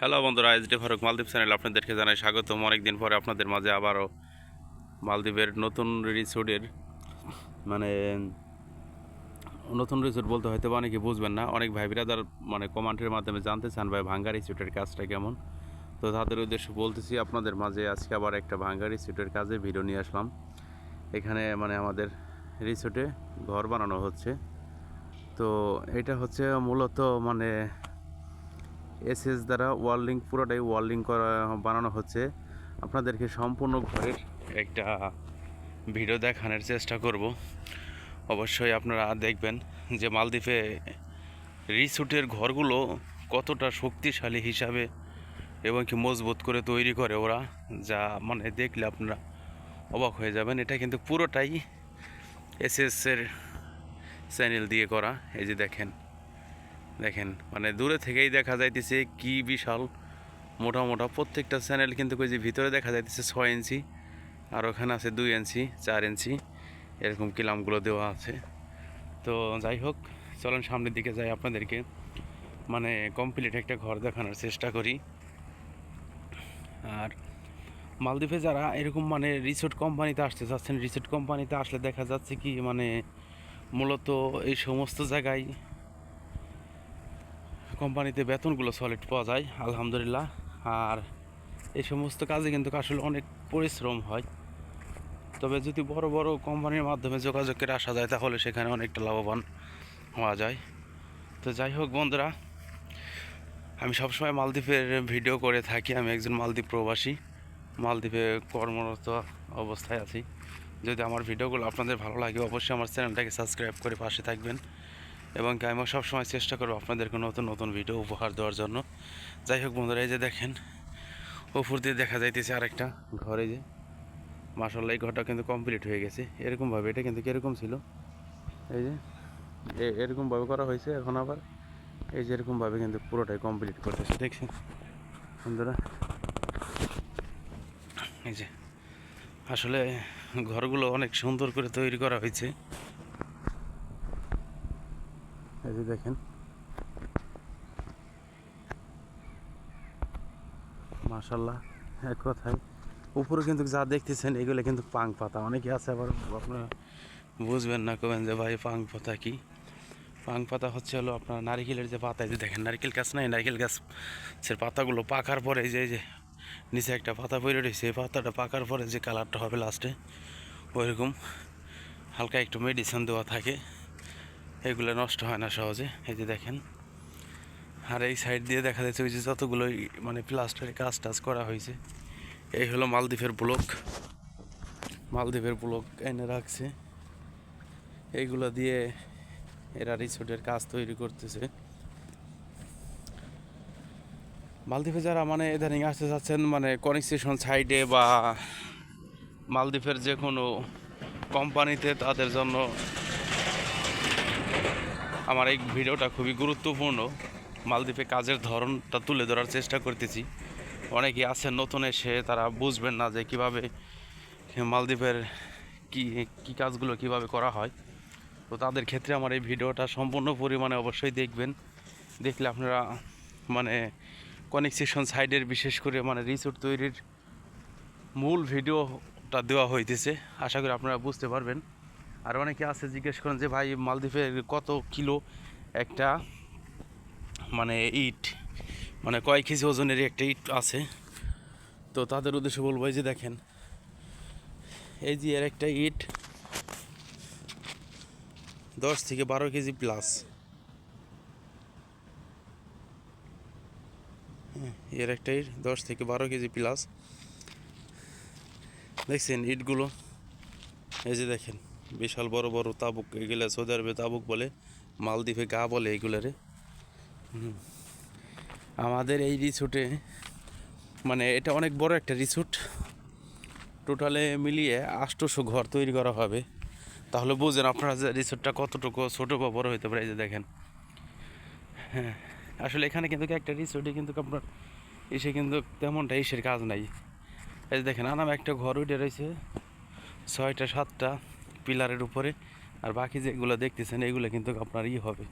Hello বন্ধুরা, S D Faruk Maldwip channel আপনাদেরকে জানাই স্বাগতম। অনেকদিন পরে আপনাদের মাঝে আবারও মালদ্বীপের নতুন রিসোর্টের মানে নতুন রিসোর্ট বলতে হয়তো বা অনেকে বুঝবেন না। অনেক ভাই বিরাদার মানে কমান্ডের মাধ্যমে জানতে চান ভাই, ভাঙ্গা রিসোর্টের কাজটা কেমন। তো তাদের উদ্দেশ্যে বলতেছি, আপনাদের মাঝে আজকে আবার একটা ভাঙ্গা রিসোর্টের কাজে ভিডিও নিয়ে আসলাম। এখানে মানে আমাদের রিসোর্টে ঘর বানানো হচ্ছে। তো এটা হচ্ছে মূলত মানে এসএস দ্বারা ওয়ার্ল্ডিং, পুরোটাই ওয়ার্ল্ডিং করা, বানানো হচ্ছে। আপনাদেরকে সম্পূর্ণ ঘরের একটা ভিডিও দেখানোর চেষ্টা করব। অবশ্যই আপনারা দেখবেন যে মালদ্বীপে রিসুটের ঘরগুলো কতটা শক্তিশালী হিসাবে এবং কি মজবুত করে তৈরি করে ওরা, যা মানে দেখলে আপনারা অবাক হয়ে যাবেন। এটা কিন্তু পুরোটাই এসএস এর চ্যানেল দিয়ে করা। এই যে দেখেন দেখেন মানে দূরে থেকেই দেখা যাইতেছে কি বিশাল মোটা মোটা। প্রত্যেকটা চ্যানেল কিন্তু ওই যে ভিতরে দেখা যাইতেছে ছয় ইঞ্চি, আর ওখানে আছে দুই ইঞ্চি, চার ইঞ্চি, এরকম কিলামগুলো দেওয়া আছে। তো যাই হোক, চলুন সামনের দিকে যাই আপনাদেরকে। মানে কমপ্লিট একটা ঘর দেখানোর চেষ্টা করি। আর মালদ্বীপে যারা এরকম মানে রিসোর্ট কোম্পানিতে আসতে চাচ্ছেন রিসোর্ট কোম্পানিতে আসলে দেখা যাচ্ছে কি মানে মূলত এই সমস্ত জায়গায় কোম্পানিতে বেতনগুলো সলিড পাওয়া যায়, আলহামদুলিল্লাহ। আর এই সমস্ত কাজে কিন্তু আসলে অনেক পরিশ্রম হয়। তবে যদি বড় বড় কোম্পানির মাধ্যমে যোগাযোগ করে আসা যায়, তাহলে সেখানে অনেকটা লাভবান হওয়া যায়। তো যাই হোক বন্ধুরা, আমি সবসময় মালদ্বীপের ভিডিও করে থাকি। আমি একজন মালদ্বীপ প্রবাসী, মালদ্বীপে কর্মরত অবস্থায় আছি। যদি আমার ভিডিওগুলো আপনাদের ভালো লাগে, অবশ্যই আমার চ্যানেলটাকে সাবস্ক্রাইব করে পাশে থাকবেন। এবং আমি সবসময় চেষ্টা করব আপনাদেরকে নতুন নতুন ভিডিও উপহার দেওয়ার জন্য। যাই হোক বন্ধুরা, এই যে দেখেন, উপর দিয়ে দেখা যাইতেছে আরেকটা ঘরে যে। মাসাল্লাহ এই ঘরটা কিন্তু কমপ্লিট হয়ে গেছে। এরকমভাবে এটা কিন্তু কীরকম ছিল? এই যে এরকমভাবে করা হয়েছে, এখন আবার এই যে এরকমভাবে কিন্তু পুরোটাই কমপ্লিট করতেছে, দেখছেন? বন্ধুরা, এই যে, আসলে ঘরগুলো অনেক সুন্দর করে তৈরি করা হয়েছে। এই যে দেখেন। মাশাল্লাহ এক কথায়। উপরে কিন্তু যা দেখতেছেন, এগুলো কিন্তু পাং পাতা। অনেকে আছে আবার, আপনারা বুঝবেন না, কবেন যে ভাই পাং পাতা কি? পাং পাতা হচ্ছে হলো আপনার নারিকেলের যে পাতা যে দেখেন, নারকেল গাছ নাই, নারকেল গাছের পাতাগুলো পাকার পরে যে যে নিচে একটা পাতা পড়ে রয়েছে, এই পাতাটা পাকার পরে যে কালারটা হবে লাস্টে, ওইরকম হালকা একটু মেডিসিন দেওয়া থাকে। এগুলো নষ্ট হয় না সহজে, এই যে দেখেন। আর এই সাইড দিয়ে দেখা যাচ্ছে ওই যে যতগুলোই মানে প্লাস্টারের কাজ টাজ করা হয়েছে, এই হলো মালদ্বীপের ব্লক। মালদ্বীপের ব্লক এনে রাখছে। এইগুলো দিয়ে এরা রিসোর্টের কাজ তৈরি করতেছে। মালদ্বীপে যারা মানে ইদানিং আসতে চাচ্ছেন মানে কনস্ট্রাকশন সাইডে বা মালদ্বীপের যে কোনো কোম্পানিতে তাদের জন্য আমার এই ভিডিওটা খুবই গুরুত্বপূর্ণ। মালদ্বীপে কাজের ধরনটা তুলে ধরার চেষ্টা করতেছি। অনেকেই আছেন, নতুন এসে তারা বুঝবেন না যে কীভাবে মালদ্বীপের কি কি কাজগুলো কীভাবে করা হয়। তো তাদের ক্ষেত্রে আমার এই ভিডিওটা সম্পূর্ণ পরিমাণে অবশ্যই দেখবেন। দেখলে আপনারা মানে কনেকশন সাইডের বিশেষ করে মানে রিসোর্ট তৈরির মূল ভিডিওটা দেওয়া হইতেছে। আশা করি আপনারা বুঝতে পারবেন। আর অনেকে আছে জিজ্ঞেস করেন যে, ভাই, মালদ্বীপের কত কিলো একটা মানে ইট? মানে কয় কেজি ওজনের একটা ইট আছে? তো তাদের উদ্দেশ্যে বলব, এই যে দেখেন, এই যে এর একটা ইট দশ থেকে বারো কেজি প্লাস এর একটা ইট দশ থেকে বারো কেজি প্লাস দেখছেন ইটগুলো? এই যে দেখেন বিশাল বড় বড় তাবুক, এগুলো সৌদি আরবে তাবুক বলে, মালদ্বীপে গা বলে এগুলারে। আমাদের এই রিসোর্টে মানে এটা অনেক বড় একটা রিসোর্ট। টোটালে মিলিয়ে আষ্টশো ঘর তৈরি করা হবে। তাহলে বুঝেন আপনারা যে রিসোর্টটা কতটুকু ছোটো বা বড় হতে পারে, এই যে দেখেন। হ্যাঁ আসলে এখানে কিন্তু একটা রিসোর্টে কিন্তু আপনার এসে কিন্তু তেমনটা ইসের কাজ নাই। এই যে দেখেন, আনাম একটা ঘর উঠে রয়েছে, ছয়টা, সাতটা। পিলারের উপরে। আর বাকি যেগুলো দেখতেছেন এগুলো কিন্তু আপনার ই হবে।